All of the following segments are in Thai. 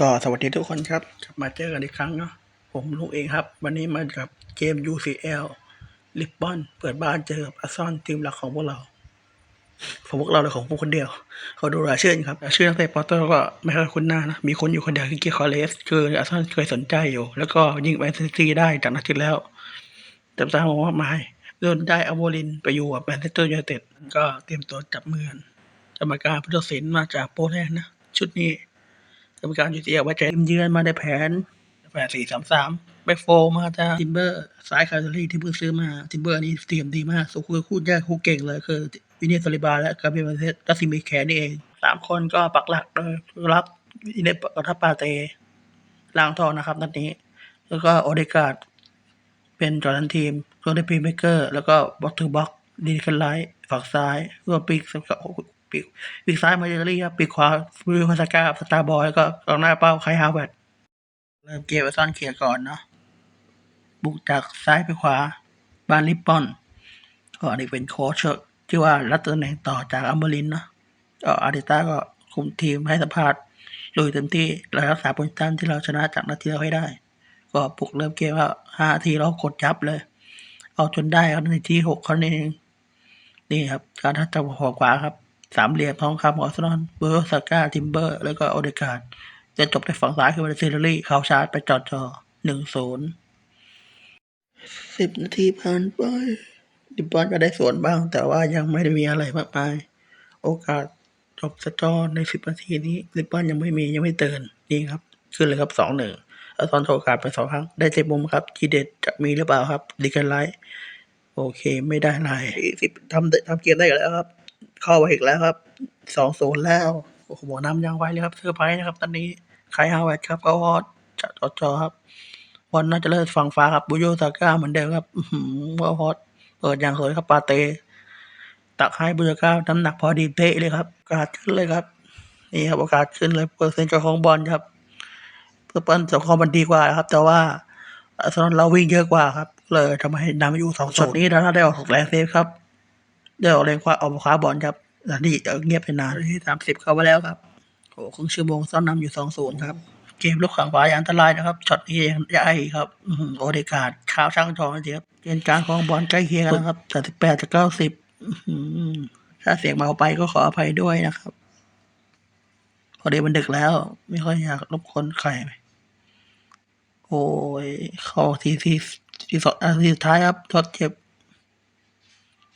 ก็สวัสดีทุกคนครับกลับมาเจอกันอีกครั้งเนาะผมลุงเองครับ วันนี้มากับเกม UCL ลิปบอนเปิดบ้านเจอกับอาซอนทีมหลักของพวกเราของพวกเราเลยของผมคนเดียวเขาดูรายชื่อครับชื่อนักเตะปอตอร์ก็ไม่ค่อยคุ้นหน้านะมีคนอยู่คนเดียวคือเกียร์คอเลสคืออาซอนเคยสนใจอยู่ แล้วก็ยิงแมนซิตี้ได้จากนัดที่แล้ว แต่ตามผมว่าไม่โดนได้อโมลินไปอยู่กับแมนเชสเตอร์ยูไนเต็ดก็เตรียมตัวจับมือกันกรรมการผู้ตัดสินมาจากโปแลนด์นะชุดนี้ กรรมการยูซีเอลว่าจะทีมเยือนมาในแผนแผนสี่สามสามแบ็คโฟมาจากทิมเบอร์ซ้ายคาร์ลีที่เพิ่งซื้อมาทิมเบอร์นี่เตรียมดีมากสุคือคู่แยกคู่เก่งเลยคือวินเนียสลิบาและกาเบรียมาเซสและซิมิแคร์นี่เองสามคนก็ปักหลักโดยรับวินเนียปทับปาเตล้างทองนะครับนัดนี้ แล้วก็โอเดกาดเป็นจอร์แดนทีมเครื่องได้ปีเมเกอร์ แล้วก็บ็อกทูบ็อกดีกันไลท์ฝั่งซ้ายรวมปีกสำหรับ ปีกปีกซ้ายมาเจอรี่ครับปีกขวาฟิวคาซาก้าสตาร์บอยแล้วก็กองหน้าเป้าไคฮาวเวิร์ดเริ่มเกมไปซ่อนเขียก่อนเนาะบุกจากซ้ายไปขวาบานลิปปอนก็อันนี้เป็นโค้ชที่ว่ารับตำแหน่งต่อจากอัมเบอรินเนาะก็อาร์เตต้าก็คุมทีมให้สัมภาษณ์ลุยเต็มที่เรารักษาโพซิชันที่เราชนะจากนัดที่แล้วให้ได้ ก็ปลุกเริ่มเกมว่าห้าทีเรากดยับเลย เอาจนได้ครับในที่หกเขาเองนี่ครับการทัดจับหัวขวาครับ สามเหลี่ยมทองคำของอาร์เซนอลเบอร์สก้าทิมเบอร์ แล้วก็โอเดการ์ดจะจบในฝั่งซ้ายคือวันเซอรี่เขาชาร์จไปจอดจอหนึ่งศูนย์สิบนาทีผ่านไปดิบอลก็ได้สวนบ้าง แต่ว่ายังไม่ได้มีอะไรมากมาย โอกาสจบสกอร์ในสิบนาทีนี้ลิปปอนยังไม่มียังไม่เตือนนี่ครับ ขึ้นเลยครับสองหนึ่งแล้วตอนโอกาสไปสองครั้ง ได้เจ็บมุมครับทีเด็ดจะมีหรือเปล่าครับดีกันไลท์โอเคไม่ได้ไรสิบทำทำเกมได้อีกแล้วครับ เข้าไปอีกแล้วครับสองศูนย์แล้วโอ้โหนำยังไวเลยครับเซอร์ไพรส์นะครับ ตอนนี้ใครฮาวเวิร์ดครับก็ฮอตจัดจอครับบอลน่าจะเลิศฝั่งฟ้าครับบุโยซาก้าเหมือนเดิมครับหือว่าฮอตเปิดอย่างสวยครับปาเต้ตักให้บุญก้าน้ำหนักพอดีเป๊ะเลยครับโอกาสขึ้นเลยครับนี่ครับโอกาสขึ้นเลยเปอร์เซ็นต์จอของบอลครับเพื่อเปั้นสกอร์มันดีกว่าครับ แต่ว่าอาร์เซนอลเราวิ่งเยอะกว่าครับ เลยทำให้นำอยู่สองช็อตนี้ดาราได้ออกแรงเซฟครับ ได้ออกแรงคว้าออกมาคว้าบอลครับแต่นี่เงียบไปนานที่สามสิบเข้าไปแล้วครับโอ้ครึ่งชั่วโมงซ้อนนำอยู่สองศูนย์ครับ เกมลุกขังขวาอย่างอันตรายนะครับช็อตนี้ยังใหญ่ครับอื้อหือโอเดการ์ดขาวช่างทองจริงครับเกณฑ์การของบอลใกล้เคียงกันนะครับแต่สิบแปดจากเก้าสิบอืมถ้าเสียงเบาไปก็ขออภัยด้วยนะครับพอดีมันดึกแล้ว ไม่ค่อยอยากรบกวนใครโอ้ยเข้าทีที่ที่สองทีสุดท้ายครับทดเจ็บ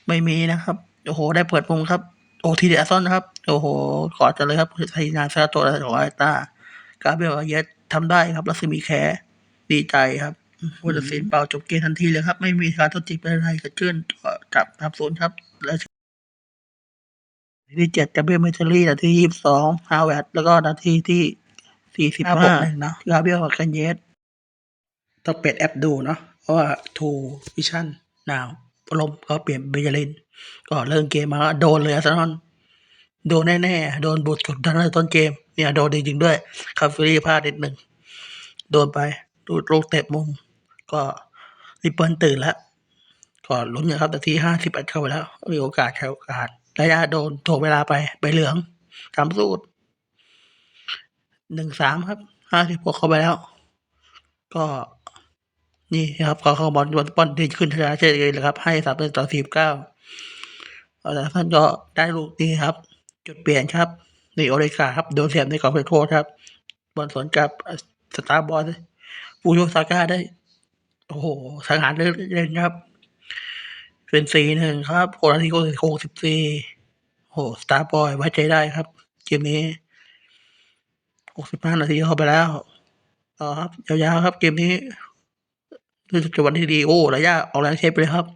ไม่มีนะครับโอ้โห ได้เปิดมุมครับโอ้ทีเดียซอนนะครับโอ้โหขอจัดเลยครับไทยนานซาโตะของไอตากาเบรียลเยสทำได้ครับรัสมีแคร์ดีใจครับผู้ตัดสินเป่าจบเกมทันทีเลยครับ ไม่มีการทดจิตอะไรเกิดขึ้นก็จับทำศูนย์ครับ และนาทีที่เจ็ดกาเบรียลเมทัลลี่นาทียี่สิบสองฮาวเวิร์ดแล้วก็นาทีที่สี่สิบห้าเนาะกาเบรียลกับกันเยสต้องเปิดแอปดูเนาะเพราะว่าทูวิชั่นนาวพัด ลมก็เปลี่ยนเบยลิน ก็เริ่มเกมมาโดนเลยอาร์เซนอลโดนแน่ๆ โดนบุดกดดันในต้นเกม เนี่ยโดนจริงๆด้วยคาฟิรีพลาดนิดหนึ่ง โดนไปดูลูกเตะมุม ก็ริปเปิลตื่นแล้วก่อนลุ้นนะครับนาทีห้าสิบแปดเข้าไปแล้วมีโอกาสใช้โอกาสระยะโดนถ่วงเวลาไปใบเหลืองตามสูตรหนึ่งสามครับห้าสิบหกเข้าไปแล้ว ก็ นี่ครับก็เข้าบอลบอลบอลที่ขึ้นชนะเฉยเลยนะครับ ให้สามต่อสี่สิบเก้าแต่ท่านก็ได้ลูกนี้ครับ จุดเปลี่ยนครับนี่โอเลกาครับโดนเสียบในกรอบเขตโทษครับ บอลสวนกับสตาร์บอลฟูโยซาก้าได้ โอ้โหสังหารเล่นครับ เป็นสี่หนึ่งครับโคนาทีโคหกสิบสี่โหสตาร์บอยไว้ใจได้ครับเกมนี้หกสิบห้านาทีเข้าไปแล้วต่อครับยาวๆครับเกมนี้ ด้วยจังหวะที่ดีโอ้ระยะออกแรงเชฟไปเลยครับ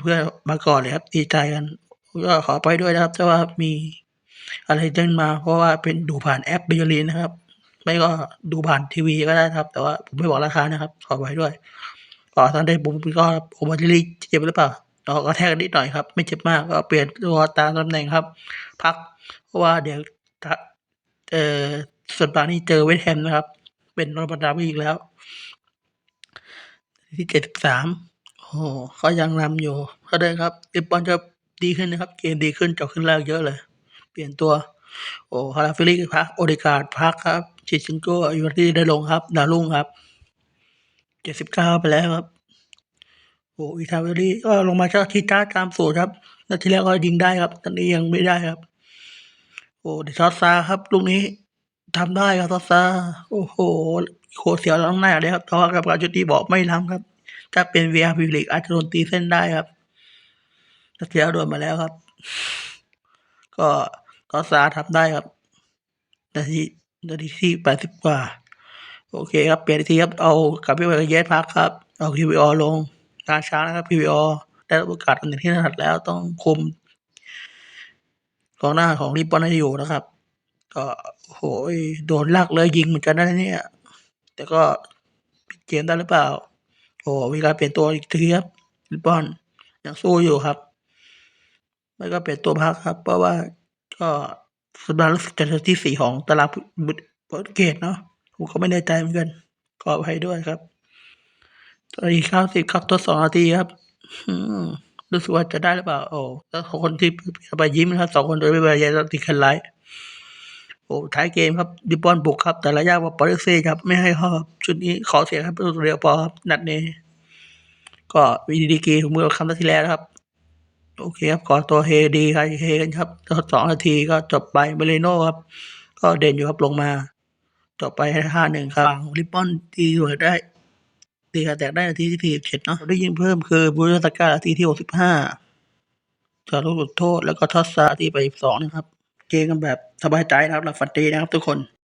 เพื่อมาก่อนเลยครับดีใจกันก็ขอไปด้วยนะครับ แต่ว่ามีอะไรเด้งมาเพราะว่าเป็นดูผ่านแอปเบลลีนนะครับ ไม่ก็ดูผ่านทีวีก็ได้ครับ แต่ว่าผมไม่บอกราคานะครับ ขอไว้ด้วยก็ตอนได้ผมก็ผมว่าจะรีเจ็บหรือเปล่าเราก็แทกนิดหน่อยครับ ไม่เจ็บมากก็เปลี่ยนตัวตามตำแหน่งครับ พัก เพราะว่าเดี๋ยวเออส่วนปลางนี้เจอเวสต์แฮมนะครับ เป็นรอบรรดาอีกแล้ว ที่เจ็ดสิบสามโอ้โหเขายังนำอยู่เขาได้ครับลิปบอลจะดีขึ้นนะครับ เกมดีขึ้นจากขึ้นแรกเยอะเลย เปลี่ยนตัว โอ้คาราฟิลิกพักโอเดการ์ดพักครับ ชิชิงโกอยู่ที่ได้ลงครับ ดาวรุ่งครับเจ็ดสิบเก้าไปแล้วครับโอ้อิทาเวลี่ก็ลงมาจากทีจ้าตามสูตรครับนาทีแรกก็ยิงได้ครับ ตอนนี้ยังไม่ได้ครับ โอ้เดชอตซาครับลูกนี้ ทำได้ครับทอตซาโอ้โหโคตรเสียวล้างหน้าเลยครับเพราะว่ากรรมการจุดตีบอกไม่ล้ำครับ ถ้าเป็น VR พิลิกอาจจะโดนตีเส้นได้ครับนาทีแล้วโดนมาแล้วครับ ก็ทอตซาทำได้ครับนาทีนาทีที่แปดสิบกว่า โอเคครับเปลี่ยนทีครับเอากับพี่วเยสพักครับ เอาพีวีอลงตาช้านะครับพีวีอได้รับโอกาสตำแหน่งที่ถนัดแล้วต้องคุมกองหน้าของริปอนให้อยู่นะครับ ก็โอ้โหโดนลากเลยยิงเหมือนกันนะเนี่ย แต่ก็ปิดเกมได้หรือเปล่าโอ้มีการเปลี่ยนตัวอีกทีครับริปปอนยังสู้อยู่ครับ ไม่ก็เปลี่ยนตัวพักครับ เพราะว่าก็สัปดาห์รู้สึกจะที่สี่ของตารางบุตรเกตเนาะผมก็ไม่แน่ใจเหมือนกันขออภัยด้วยครับตอนนี้เก้าวสิบครับทดสองนาทีครับรู้สึกว่าจะได้หรือเปล่า โอ้แล้วคนที่ไปยิ้มนะครับสองคนโดยไม่บรรยายติดคันไลท์ โอ้ท้ายเกมครับดิปอนบุกครับ แต่ระยะว่าปอร์เซ่ครับ ไม่ให้เข้าครับชุดนี้ขอเสียครับประตูเดียวพอครับ นัดนี้ ก็วีดีกีของเมื่อคำนัดที่แล้วนะครับ โอเคครับ ขอตัวเฮดีครับเฮกันครับสองนาทีก็จบไปเบเลโน่ครับ ก็เด่นอยู่ครับลงมา จบไปห้าหนึ่งครับริปอนตีสวยได้ตีขาแตกได้นาทีที่สี่เจ็ดเนาะได้ยิงเพิ่มคือบูรตาก้านาทีที่หกสิบห้าจากลูกโทษแล้วก็ทอสซาที่ไปสองนะครับ เกมกันแบบสบายใจนะครับหลับฝันดีนะครับทุกคน